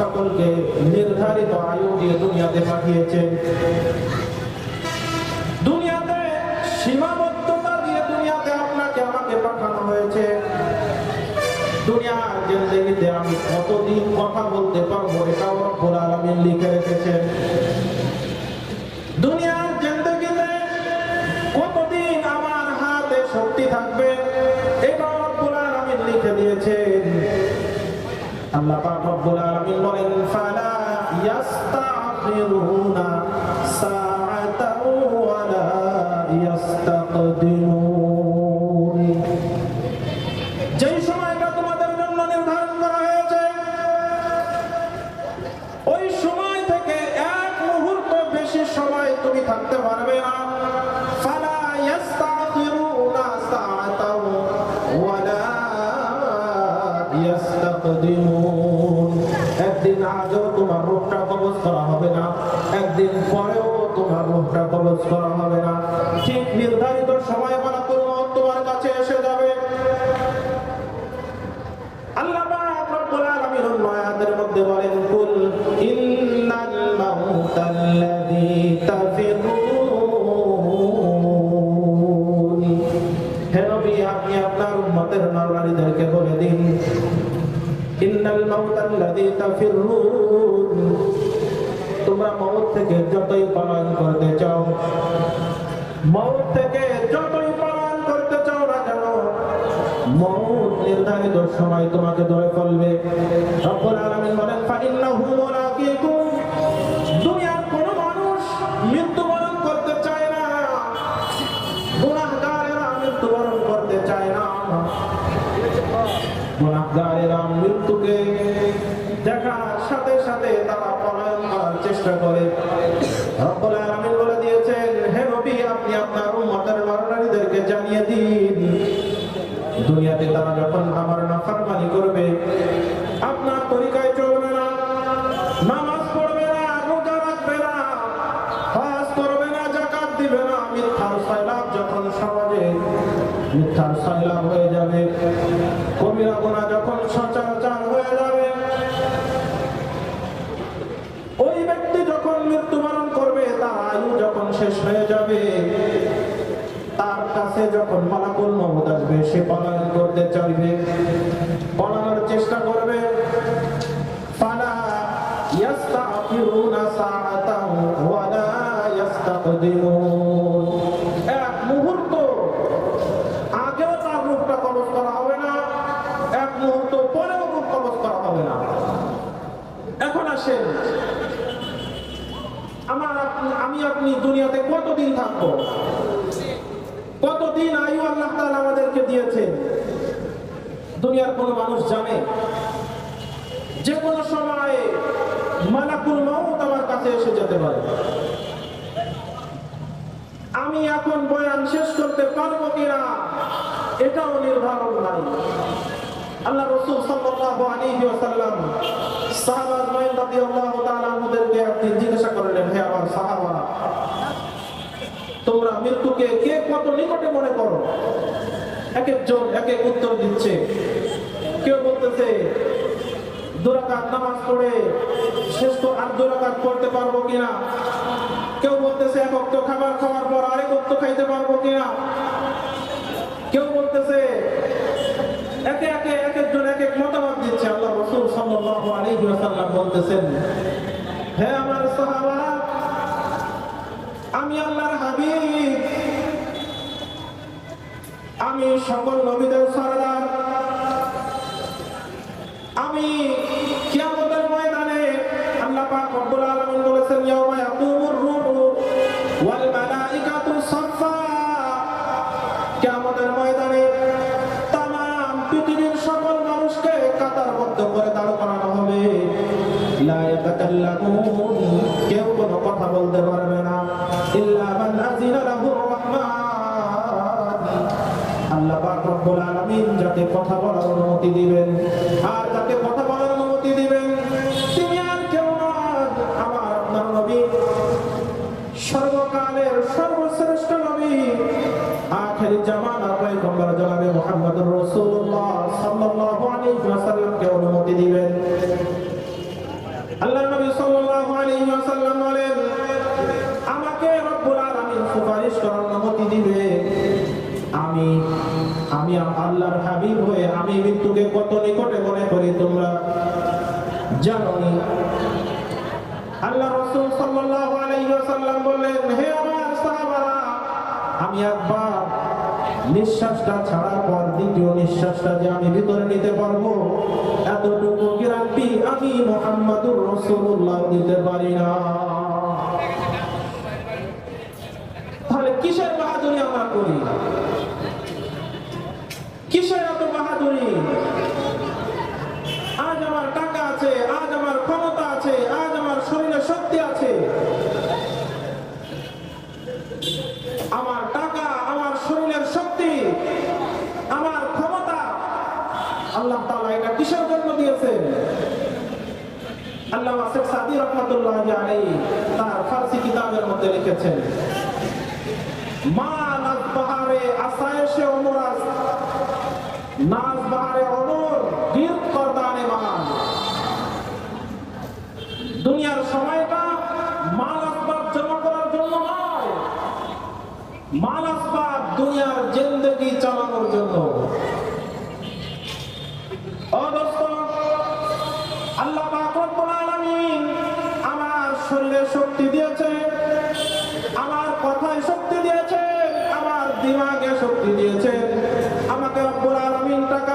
সকলকে নির্ধারিত আয়ু দিয়ে দুনিয়াতে পাঠিয়েছেন। দুনিয়াতে সীমাবদ্ধতা দিয়ে দুনিয়াতে আপনাকে আমাকে পাঠানো হয়েছে। দুনিয়ার জিন্দগিতে আমি কতদিন কথা বলতে পারব এটাও রব্বুল আলামিন লিখে রেখেছেন। দুনিয়ার আল্লাহ পাক রব্বুল রূপটা কবজ করা হবে না। ঠিক নির্ধারিত সময় মালাকুল মউত তোমার কাছে এসে যাবে। আল্লাহ রব্বুল আলামিন আয়াতের মধ্যে বলেন, কুল ইন্নাল মাউতাল্লাযী তাফিরুন। হে নবী, আপনি আপনার উম্মতের নরনারীদেরকে বলে দিন, ইন্নাল মাউতাল্লাযী তাফিরুন। তোমরা মৌত থেকে যতই পালন করতে চাও মৌত থেকে যতই পালন করতে চাও না কেন মৌত নির্ধারিত সময় তোমাকে ধরে ফেলবে। সকল আলমী বলেন, ফাইন্নাহু কি দুনিয়ার চেষ্টা করে। বলে দিয়েছেন, হে নবী, আপনি আপনার উম্মতের নরনারীদেরকে জানিয়ে দিন। দুনিয়াতে তারা যখন আমার নাফরমানি করবে, আপনার তরিকায় চলবে না, নামাজ পড়বে না, রোজা রাখবে না, হজ করবে না, যাকাত দিবে না, মিথ্যার সয়লাভ যখন সমাজে, মিথ্যার সয়লাভ হয়ে যাবে। কবিরা গোনা যখন সচরাচর হয়ে যাবে ওই ব্যক্তি যখন মৃত্যুবরণ করবে, তার আয়ু যখন শেষ হয়ে যাবে, তার কাছে যখন মালাকুল মহম্মদ আসবে, সে পলায়ন করতে চাইবে। পলানোর চেষ্টা করবে। ফালা ইয়াস্তাগফিরুনা সাআতাও ওয়ালা ইয়াস্তাকদিমুন এক মুহূর্ত আগেও তার রূপটা কবজ করা হবে না এক মুহূর্ত পরেও রূপ কবজ করা হবে না এখন আসেন আমার আপনি- আমি আপনি দুনিয়াতে কতদিন থাকব? কতদিন আয়ু আল্লাহ তাআলা আমাদেরকে দিয়েছে দুনিয়ার কোন মানুষ জানে? যে কোনো সময় মালাকুল মাউত আমার কাছে এসে যেতে পারে। আমি এখন বয়ান শেষ করতে পারব কিনা, এটাও নির্ধারণ আল্লাহ রসুল সাল্লাল্লাহু আলাইহি ওয়াসাল্লাম সাহাবা নয়ন রাদিয়াল্লাহু তাআলা আনহুদেরকে একদিন জিজ্ঞাসা করলেন, হে আমার সাহাবারা তোমরা মৃত্যুকে কে কত নিকটে মনে করো? এক একজন এক এক উত্তর দিচ্ছে। কেউ বলতেছে দুরাকাত নামাজ পড়ে শেষ তো আর দুরাকাত পড়তে পারব কিনা? কেউ বলতেছে, এক অক্ত খাবার খাওয়ার পর আরেক অক্ত খাইতে পারব কিনা? কেউ বলতেছে বলতেছেন হে আমার সাহাবা আমি আল্লাহর হাবিব। আমি সকল নবীদের সরদার। আমি কেউ কোনো কথা বলতে পারবে না। ইল্লা মান আযিনা লাহুর রহমান। আল্লাহ পাক রব্বুল আলামিন যাকে কথা বলার অনুমতি দিবেন, আর যাকে কথা বলার অনুমতি দিবেন, তিনি আর কেউ নন আমার আপনার নবী। সর্বকালের সর্বশ্রেষ্ঠ নবী। আখেরি জামানার পয়গম্বর জনাবে মুহাম্মদুর রাসূলুল্লাহ সাল্লাল্লাহু আলাইহি ওয়াসাল্লামকে অনুমতি দিবেন। আল্লাহ সাল্লাল্লাহু হয়ে আমি মৃত্যুকে কত নিকটে মনে করি তোমরা জানোনি। আল্লাহ রাসূল সাল্লাল্লাহু আলাইহি ওয়াসাল্লাম হে আমার সাহাবারা, আমি একবার নিঃশ্বাসটা ছাড়ার পর, দ্বিতীয় নিঃশ্বাসটা যে আমি ভিতরে নিতে পারব, এতটুকু গ্যারান্টি আমি মোহাম্মদুর রসুল্লাহ দিতে পারি না তাহলে কিসের বাহাদুরি আমরা করি কিসের এত বাহাদুরি আজ আমার টাকা আছে আজ আমার ক্ষমতা আছে আজ আমার শরীরে শক্তি আছে আমার টাকা আমার শরীরের শক্তি আমার ক্ষমতা আল্লাহ তাআলা এটা কিসের জন্য দিয়েছেন? আল্লাহ সাদি রহমতুল্লাহ তার ফার্সি কিতাবের মধ্যে লিখেছেন মা নাজ বাহারে আসায়েশে ওমরাজ নাজ বাহারে ওমর গিরত করদানে মান দুনিয়ার সময়টা মাল আসবাব জমা করার জন্য নয় মাল আসবাব দুনিয়ার জিন্দগি চালানোর জন্য ও দোস্ত, আল্লাহ পাক রব্বুল আলামিন আমার শরীরে শক্তি দিয়েছে আমার কথায় শক্তি দিয়েছে আমার দিমাগে শক্তি দিয়েছে আমাকে রব্বুল আলামিন টাকা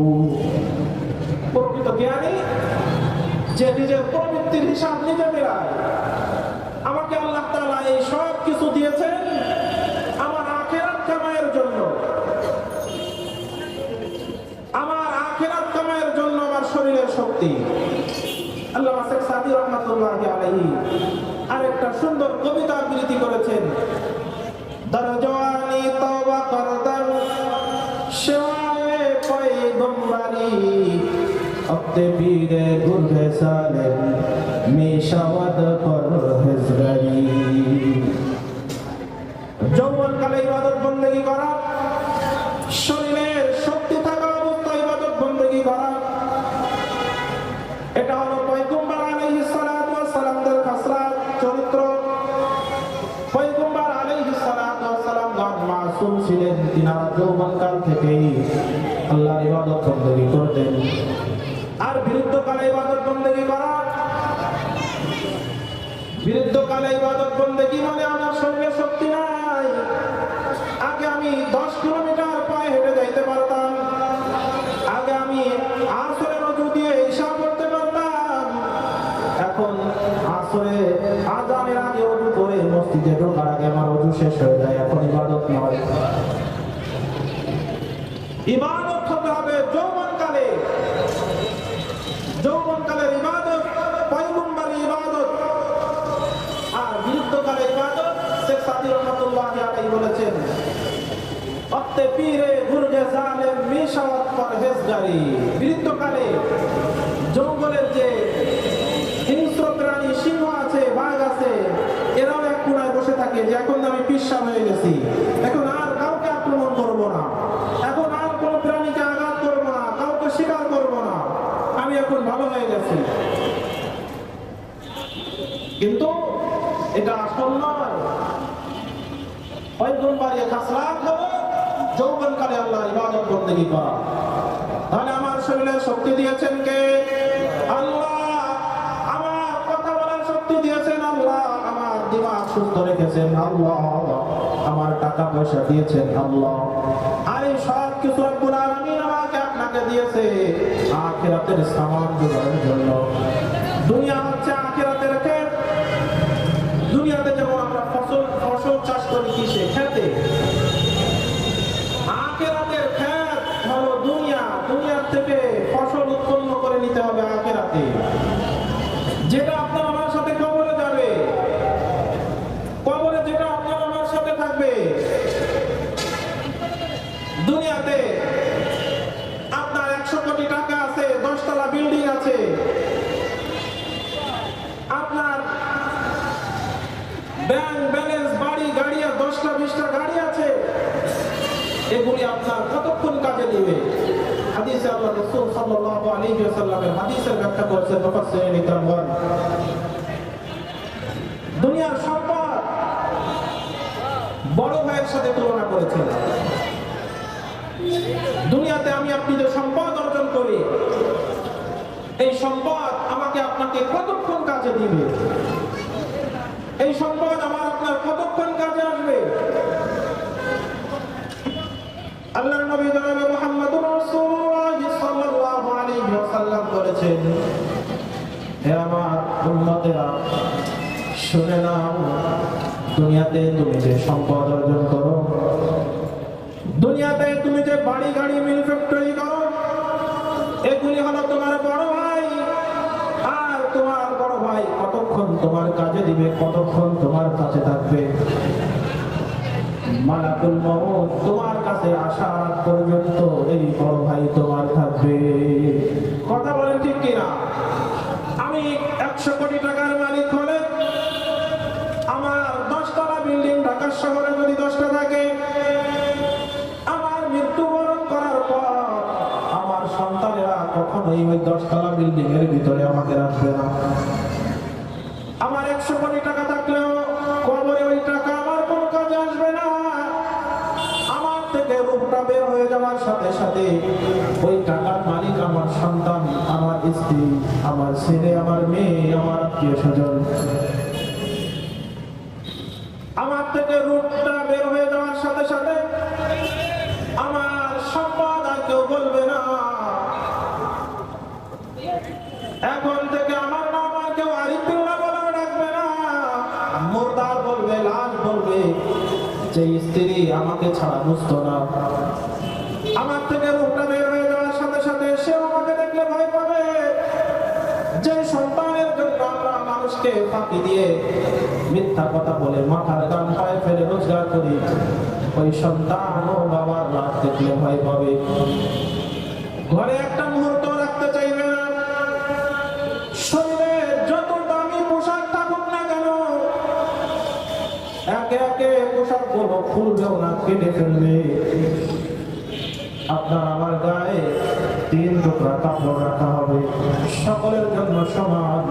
যে নিজের প্রবৃত্তির হিসাব নিজে মেলায় আমাকে আল্লাহ তালা এই সব কিছু দিয়েছেন আমার আখেরাত কামাইয়ের জন্য। আমার আখেরাত কামাইয়ের জন্য আমার শরীরের শক্তি। আল্লাহ শেখ সাদি রহমাতুল্লাহ আলাইহি আরেকটা সুন্দর কবিতা আবৃত্তি করেছেন। দরজওয়ানি अब ते पीरे गुरु सारे मेशा वदा বিরুদ্ধকালে ইবাদত বন্দেগী করা। ইবাদত মানে আমার শরীরে শক্তি নাই। আগে আমি দশ কিলোমিটার পায়ে হেঁটে যাইতে পারতাম। আগে আমি আসরের অজু দিয়ে করতে পারতাম। এখন আসরে আজানের আগে করে মসজিদে ঢোকার আগে আমার অজু শেষ হয়ে যায়, এখন ইবাদত নয়। ইবাদত হতে হবে যৌবনকালে যৌবনকালের ইবাদত পয়গম্বরের ইবাদত আর বৃদ্ধকালের ইবাদত সাদি রহমতুল্লাহ এরাও এক বসে থাকে আক্রমণ করব না। এখন আর কোনো প্রাণীকে আঘাত করব না, কাউকে শিকার করব না। আমি এখন ভালো হয়ে গেছি কিন্তু এটা আসল নয় খাসলাত হলো যৌবনকালে আল্লাহর ইবাদত বন্দেগী করা তাহলে আমার শরীরে শক্তি দিয়েছেন কে? আল্লাহ, আমার কথা বলার শক্তি দিয়েছেন আল্লাহ, আমার দিমাগ সুস্থ রেখেছেন আল্লাহ, আমার টাকা পয়সা দিয়েছেন আল্লাহ। আর এই সব কিছু রব্বুল আমাকে আপনাকে দিয়েছে আখিরাতের সামান জোগাড়ের জন্য। দুনিয়া হচ্ছে আখিরাতের ক্ষেত। দুনিয়াতে যেমন আমরা ফসল ফসল চাষ করি কিসে? খেতে আখেরাতের ক্ষেত হলো দুনিয়া দুনিয়ার থেকে ফসল উৎপন্ন করে নিতে হবে আখেরাতে। যেটা আপনার আমার সাথে কবরে যাবে, কবরে যেটা আপনার আমার সাথে থাকবে, দুনিয়াতে আপনার একশো কোটি টাকা আছে, দশতলা বিল্ডিং আছে। আপনার ব্যাংক ব্যালেন্স, বাড়ি, গাড়ি দশটা বিশটা গাড়ি আছে। এগুলি আপনার কতক্ষণ কাজে দিবে? হাদিসে আল্লাহ রাসূল সাল্লাল্লাহু আলাইহি ওয়াসাল্লামের হাদিসের ব্যাখ্যা দুনিয়ার সম্পদ বড় ভাইয়ের সাথে তুলনা করেছেন দুনিয়াতে আমি আপনি যে সম্পদ অর্জন করি। এই সম্পদ আমাকে আপনাকে কতক্ষণ কাজে দিবে? এই সম্পদ আমার আপনার কতক্ষণ কাজে আসবে? আল্লাহর নবী জনাবে মুহাম্মদুর ওয়াসাল্লাম বলেছেন হে আমার উম্মতেরা, শুনে নাও, দুনিয়াতে তুমি যে সম্পদ অর্জন করো, দুনিয়াতে তুমি যে বাড়ি গাড়ি, মিল ফ্যাক্টরি করো, এগুলি হলো তোমার বড় ভাই। আর তোমার বড় ভাই কতক্ষণ তোমার কাজে দিবে, কতক্ষণ তোমার কাছে থাকবে? মালাকুল মউত তোমার কাছে আগ পর্যন্ত এই বড় ভাই তোমার থাকবে। কথা বলেন ঠিক কিনা? আমি একশো কোটি টাকার মালিক হলে আমার দশতলা বিল্ডিং ঢাকা শহরে যদি দশটা থাকে, আমার মৃত্যুবরণ করার পর আমার সন্তানেরা কখনোই ওই দশতলা বিল্ডিং এর ভিতরে আমাকে রাখবে না। রূপটা বের হয়ে যাওয়ার সাথে সাথে ওই টাকার মালিক আমার সন্তান, আমার স্ত্রী, আমার ছেলে, আমার মেয়ে, আমার আত্মীয় স্বজন। আমার থেকে রূপটা স্ত্রী আমাকে ছাড়া বুঝতো না। আমার থেকে রূপটা বের হয়ে যাওয়ার সাথে সাথে সে আমাকে দেখলে ভয় পাবে। যে সন্তানের জন্য আমরা মানুষকে ফাঁকি দিয়ে মিথ্যা কথা বলে মাথার গান পায়ে ফেলে রোজগার করি, ওই সন্তান ও বাবার লাভ দেখলে ভয় পাবে। ঘরে একটা না কেটে ফেলবে, আপনার আমার গায়ে তিন টুকরা কাপড় রাখা হবে। সকলের জন্য সমান,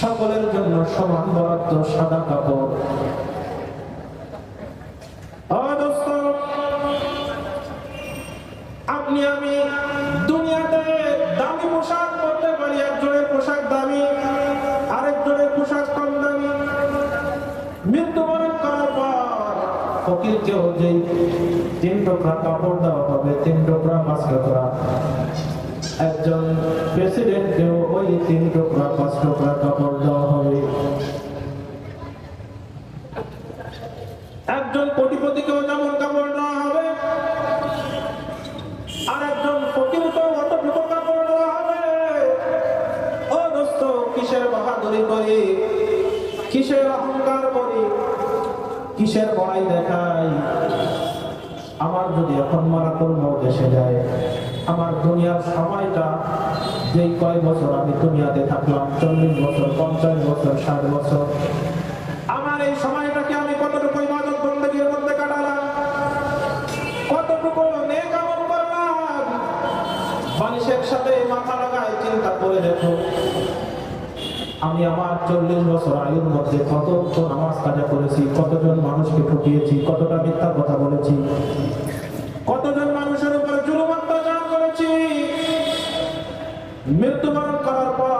সকলের জন্য সমান বরাদ্দ সাদা কাপড়। আপনি আমি দুনিয়াতে দামি পোশাক পরতে পারি একজনের পোশাক দামি আরেকজনের পোশাক কম দামি মৃত্যুবরণ করার পর ফকিরকেও যে তিন টুকরা কাপড় দেওয়া হবে, তিন টুকরা পাঁচ টুকরা একজন প্রেসিডেন্টকেও ওই তিন টুকরা, পাঁচ টুকরা কাপড় দেওয়া হবে। একজন কোটিপতিকেও যেমন কাপড় দেওয়া হবে আর একজন কাপড় দেওয়া হবে। কিসের বাহাদুরি করি? কিসের অহংকার করি? কিসের বড়াই দেখাই আমার যদি এখন মারাত্মক এসে যায়, আমার দুনিয়ার সময়টা যেই কয় বছর আমি দুনিয়াতে থাকলাম, চল্লিশ বছর, পঞ্চাশ বছর, ষাট বছর, আমার এই সময়টাকে আমি কতটুকু ইবাদত বন্দীর মধ্যে কাটালাম? কতটুকু নেক মানুষের সাথে মাথা লাগায় চিন্তা করে দেখো আমি আমার চল্লিশ বছর আয়ুর মধ্যে কত নামাজ কাজা করেছি, কতজন মানুষকে ঠকিয়েছি, কতটা মিথ্যা কথা বলেছি, কতজন মানুষের উপর জুলুম করেছি। মৃত্যুবরণ করার পর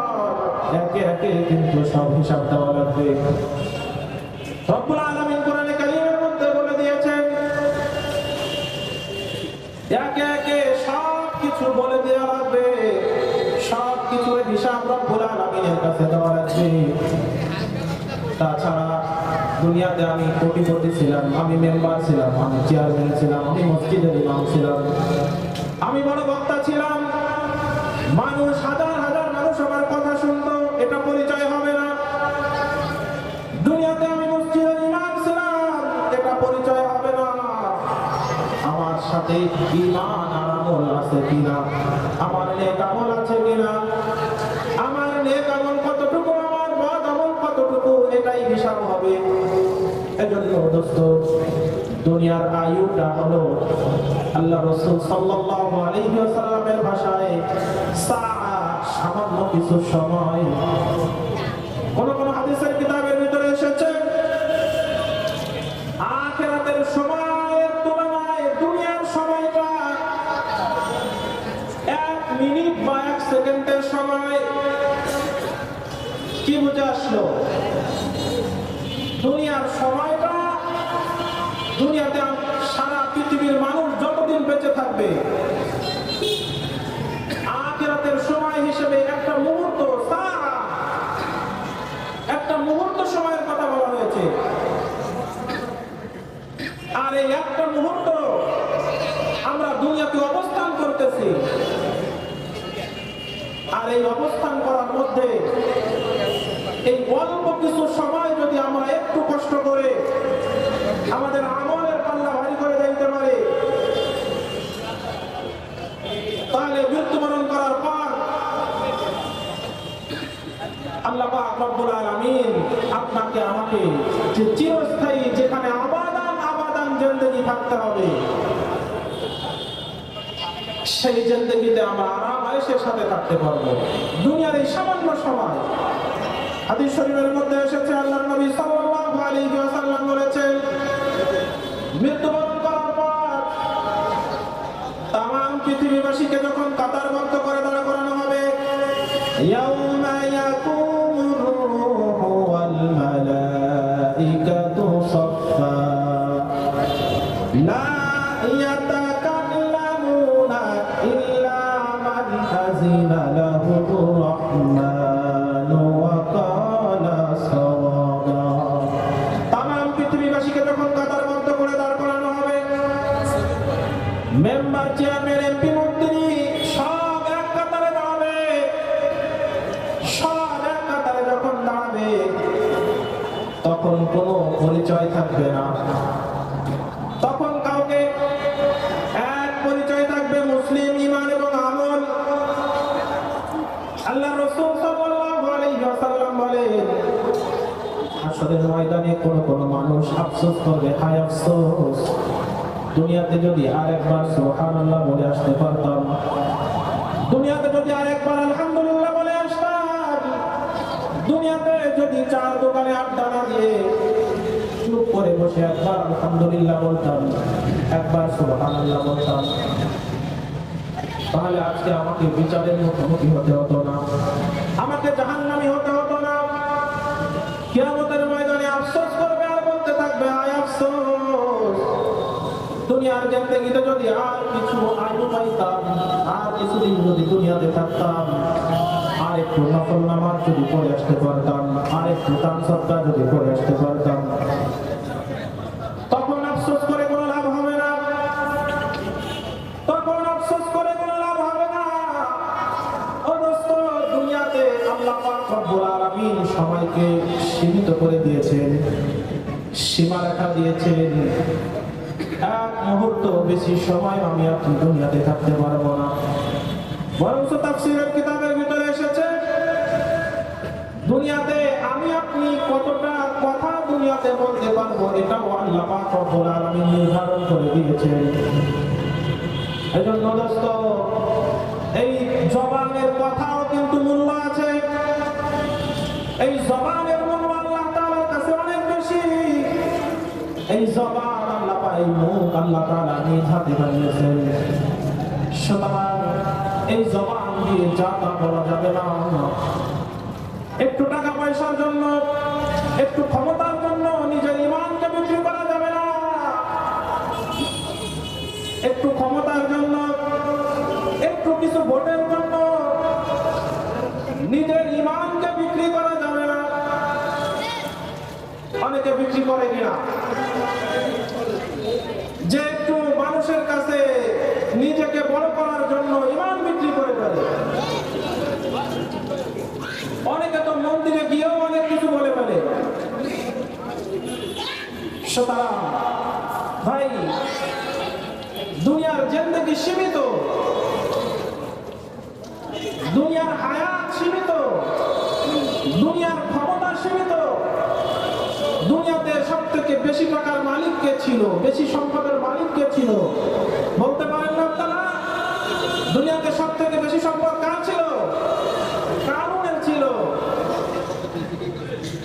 একে একে কিন্তু সব হিসাব দেওয়া লাগবে। রব্বুল বলে দেওয়া লাগবে। সব কিছুর হিসাব রব্বুল আলামিনের কাছে দেওয়া লাগবে। তাছাড়া দুনিয়াতে আমি কোটিপতি ছিলাম, আমি মেম্বার ছিলাম, আমি চেয়ারম্যান ছিলাম, আমি মসজিদের ইমাম ছিলাম। আমি বড় বক্তা ছিলাম। মানুষ হাজার হাজার মানুষ আমার কথা শুনত, এটা পরিচয় হবে না। দুনিয়াতে আমি মসজিদের ইমাম ছিলাম, এটা পরিচয় হবে না। আমার সাথে ইমান আর আমল আছে কিনা? আমার নেক দোস্ত দুনিয়ার আয়ুটা হলো আল্লাহ রসুল সাল্লাল্লাহু আলাইহি ওয়াসাল্লামের ভাষায় সাআ সামান্য কিছু সময় কিছু সময় যদি আমরা একটু কষ্ট করে আমাদের আমলের পাল্লা ভারী করে দিতে পারি, তাহলে মৃত্যুবরণ করার পর আল্লাহ পাক রব্বুল আপনাকে আমাকে যে চিরস্থায়ী যেখানে আবাদান আবাদান জিন্দেগি থাকতে হবে, সেই জিন্দেগিতে আমরা আরাম আয়েশের সাথে থাকতে পারব। দুনিয়ার এই সামান্য সময় হাদিস শরীফের মধ্যে এসেছে, আল্লাহর নবী সাল্লাল্লাহু আলাইহি ওয়াসাল্লাম বলেছেন, মৃত্যুবরণ করার পর তাম পৃথিবীবাসীকে যখন কাতারবদ্ধ করে দাঁড় করানো হবে, ইয়াউমা দুনিয়াতে যদি আর আরেকবার সুবহানাল্লাহ বলে আসতে পারতাম, দুনিয়াতে যদি আরেকবার আলহামদুলিল্লাহ বলে আসতাম, দুনিয়াতে যদি চার দোকানে আড্ডা না দিয়ে চুপ করে বসে একবার আলহামদুলিল্লাহ বলতাম, একবার সুবহানাল্লাহ বলতাম, তাহলে আজকে আমাকে বিচারের মুখোমুখি হতে হতো না, আমাকে জাহান্নামী হতে হতো না। কিয়ামতের দুনিয়ার জিন্দগিতে যদি আর কিছু আয়ু পাইতাম, আর কিছুদিন যদি দুনিয়াতে থাকতাম আর একটু নফল নামাজ যদি পড়ে আসতে পারতাম আর একটু দান সত্তা যদি পড়ে আসতে পারতাম, তখন লাভ হবে না। দুনিয়াতে আল্লাহ পাক রব্বুল সবাইকে সীমিত করে দিয়েছেন সীমারেখা দিয়েছেন। এক মুহূর্ত বেশি সময় আমি আপনি দুনিয়াতে থাকতে পারব না। বরঞ্চ তাফসীরের কিতাবের ভিতরে এসেছে, দুনিয়াতে আমি আপনি কতটা কথা দুনিয়াতে বলতে পারব, এটাও আল্লাহ পাক রব্বুল আলামিন নির্ধারণ করে দিয়েছেন। এজন্য দোস্ত, এই জবানের কথাও কিন্তু মূল্য আছে। এই জবানের মূল্য আল্লাহ তাআলার কাছে অনেক বেশি। এই জবান এই মুখ আল্লাহ তাআলা বানিয়েছেন। সুতরাং এই জবান দিয়ে যা বলা যাবে না। একটু টাকা পয়সার জন্য, একটু ক্ষমতার জন্য নিজের ইমানকে বিক্রি করা যাবে না। একটু ক্ষমতার জন্য, একটু কিছু ভোটের জন্য নিজের ইমানকে বিক্রি করা যাবে না। অনেকে বিক্রি করে কিনা? যে একটু মানুষের কাছে নিজেকে বড় করার জন্য ইমান বিক্রি করে ফেলে। অনেকে তো মন্দিরে গিয়েও অনেক কিছু বলে ফেলে। সুতরাং, ভাই, দুনিয়ার সীমিত, দুনিয়ার হায়াত সীমিত দুনিয়ার ক্ষমতা সীমিত দুনিয়াতে সব থেকে বেশি টাকার মালিক কে ছিল, বেশি সম্পদের মালিক কে ছিল? বলতে পারেন না আপনারা? দুনিয়াতে সব থেকে বেশি সম্পদ কার ছিল? কারণের ছিল।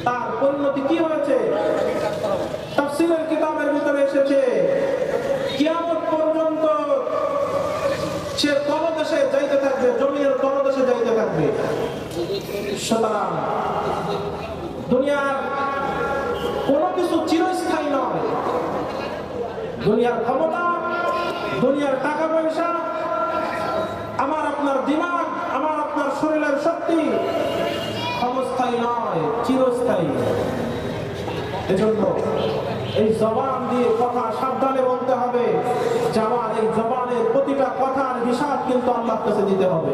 তার পরিণতি কি হয়েছে? তাফসীরের কিতাবের ভিতরে এসেছে, কিয়ামত পর্যন্ত সে তলদেশে যাইতে থাকবে জমির তলদেশে যাইতে থাকবে। সুতরাং দুনিয়ার কোনো কিছু চিরস্থায়ী নয় দুনিয়ার ক্ষমতা দুনিয়ার টাকা পয়সা আমার আপনার দিমাগ, আমার আপনার শরীরের শক্তি ক্ষমস্থায়ী নয়, চিরস্থায়ী। এজন্য এই জবান দিয়ে কথা সাবধানে বলতে হবে। যে এই জবানের প্রতিটা কথার হিসাব কিন্তু আল্লাহর কাছে দিতে হবে।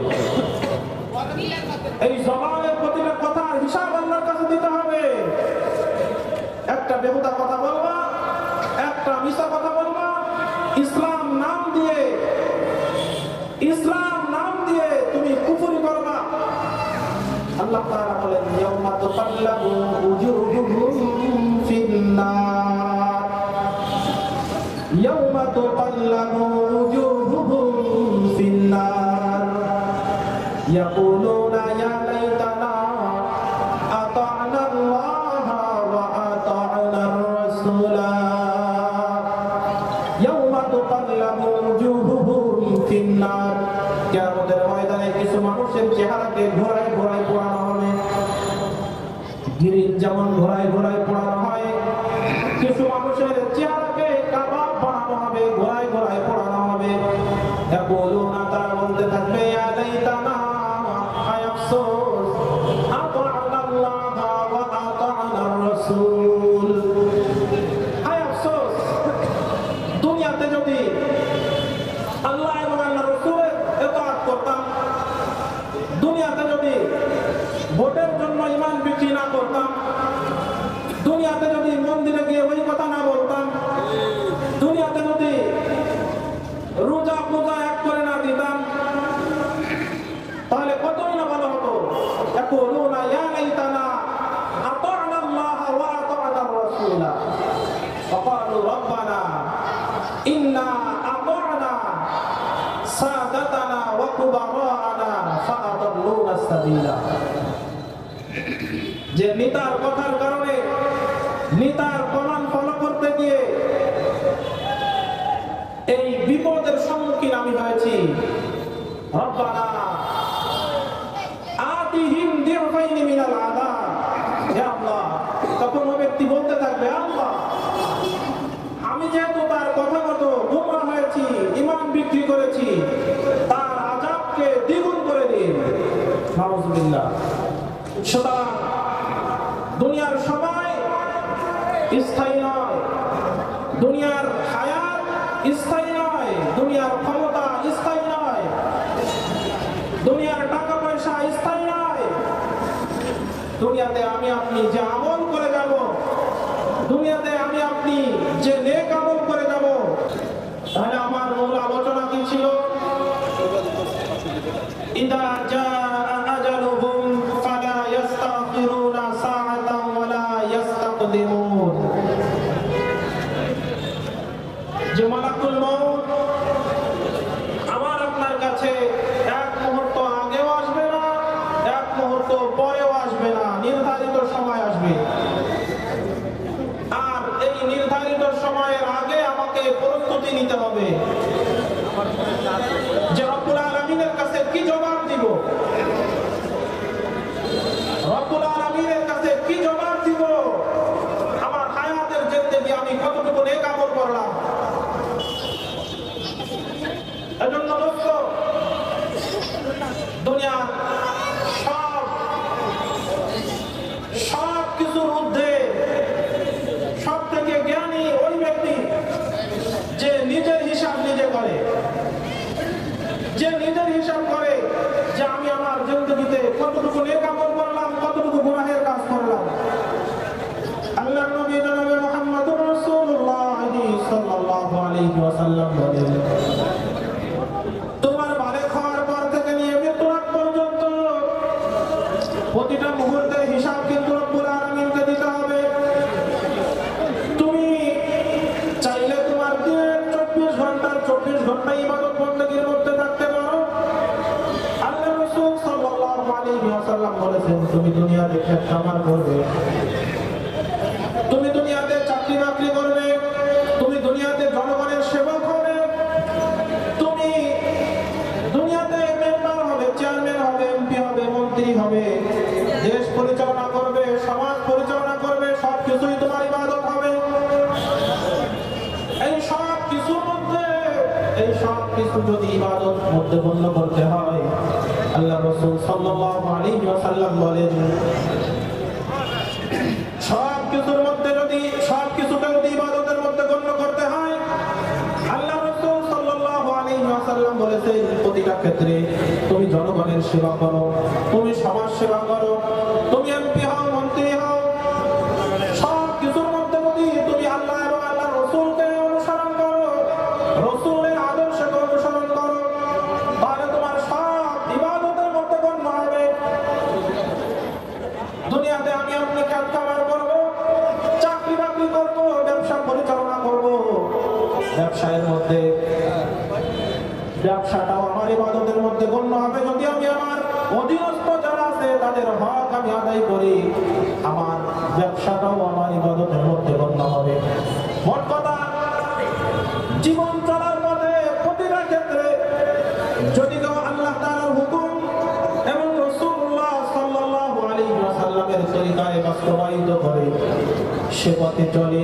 এই জবানের প্রতিটা কথার হিসাব আল্লাহর কাছে দিতে হবে। একটা বেহুদা কথা বলবা, একটা মিশা কথা বলবা, ইসলাম ইয়াউমা তুকাল্লাবু উজুহুহুম ফিন্নার ইয়াউমা তুকাল্লাবু উজুহুহুম ফিন্নার ইয়াকুলুনা ইয়া যেমন ঘোরায় পোড়ানো হয়। কিছু মানুষের চেহারাকে কাবাব বানানো হবে ঘোরায় ঘোরায় পোড়ানো হবে। ইয়াকুলুনা তারা বলতে থাকবে, ইয়া যে নেতার কথার কারণে নেতার প্রমাণ ফলো করতে গিয়ে এই বিপদের সম্মুখীন আমি হয়েছি। রব্বানা আতিহিম দিরফাইনি মিনাল আযাব। হে আল্লাহ তখন ওই ব্যক্তি বলতে থাকবে আল্লাহ আমি যেহেতু তার কথা মতো গোমরা হয়েছি ইমান বিক্রি করেছি তার আজাবকে দ্বিগুণ করে দিন নাউজুবিল্লাহ সুতরাং এই সব কিছু যদি ইবাদত মধ্যে গণ্য করতে হয়, আল্লাহ রসুল সাল্লাল্লাহু আলাইহি ওয়াসাল্লাম বলেন কিছুর মধ্যে যদি, সব যদি ইবাদতের মধ্যে গণ্য করতে হয়, আল্লাহ রাসূল প্রতিটা ক্ষেত্রে তুমি জনগণের সেবা করো, তুমি সমাজ সেবা করো আছে তাদের হক আমি আদায় করি। আমার ব্যবসাটাও আমার ইবাদতের মধ্যে গণ্য হবে। জীবন চলার পথে প্রতিটা ক্ষেত্রে যদি কেউ আল্লাহ হুকুম এবং তরিকায় বাস্তবায়িত করে, সে পথে চলে।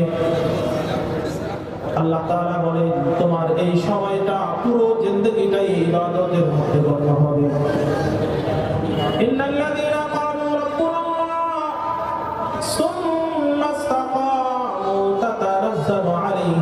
আল্লাহ তাআলা বলেন, তোমার এই সময়টা পুরো জিন্দগিটাই ইবাদতের মধ্যে গণ্য হবে।